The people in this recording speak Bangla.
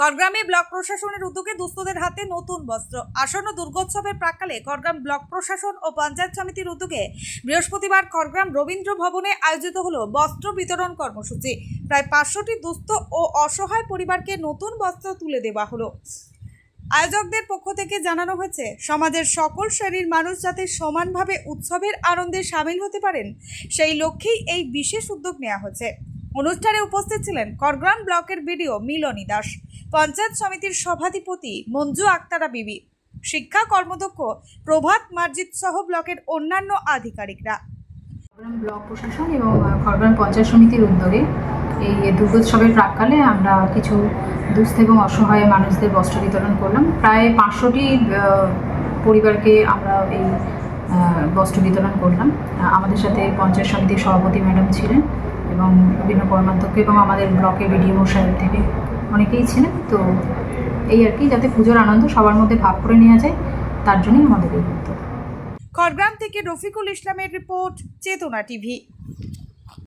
করগ্রামে ব্লক প্রশাসনের উদ্যোগে দুস্থদের হাতে নতুন বস্ত্র। আসন্ন দুর্গোৎসবের প্রাক্কালে করগ্রাম ব্লক প্রশাসন ও পঞ্চায়েত সমিতির উদ্যোগে বৃহস্পতিবার করগ্রাম রবীন্দ্র ভবনে আয়োজিত হলো বস্ত্র বিতরণ কর্মসূচি। প্রায় পাঁচশোটি দুস্থ ও অসহায় পরিবারকে নতুন বস্ত্র তুলে দেওয়া হলো। আয়োজকদের পক্ষ থেকে জানানো হয়েছে, সমাজের সকল শ্রেণির মানুষ যাতে সমানভাবে উৎসবের আনন্দে সামিল হতে পারেন, সেই লক্ষ্যেই এই বিশেষ উদ্যোগ নেওয়া হয়েছে। অনুষ্ঠানে উপস্থিত ছিলেন করগ্রাম ব্লকের বিডিও মিলনী দাস। পঞ্চায়েত সমিতির সভাধিপতি মঞ্জু আক্তারা বিবি। শিক্ষা কর্মদক্ষ প্রভাত মার্জিত সহ ব্লকের অন্যান্য আধিকারিকরা। খড়গ্রাম ব্লক প্রশাসন এবং খড়গ্রাম পঞ্চায়েত সমিতির উদ্যোগে এই দুর্গোৎসবের প্রাককালে আমরা কিছু দুস্থ এবং অসহায় মানুষদের বস্ত্র বিতরণ করলাম। প্রায় পাঁচশোটি পরিবারকে আমরা এই বস্ত্র বিতরণ করলাম। আমাদের সাথে পঞ্চায়েত সমিতির সভাপতি ম্যাডাম ছিলেন। এবং বিভিন্ন কর্মাধ্যক্ষ এবং আমাদের ব্লকে বিডিও সাহেব থেকে অনেকেই ছিলেন। তো এই আর কি, যাতে পুজোর আনন্দ সবার মধ্যে ভাগ করে নেওয়া যায়, তার জন্যই আমাদের এই খড়গ্রাম থেকে রফিকুল ইসলামের রিপোর্ট, চেতনা টিভি।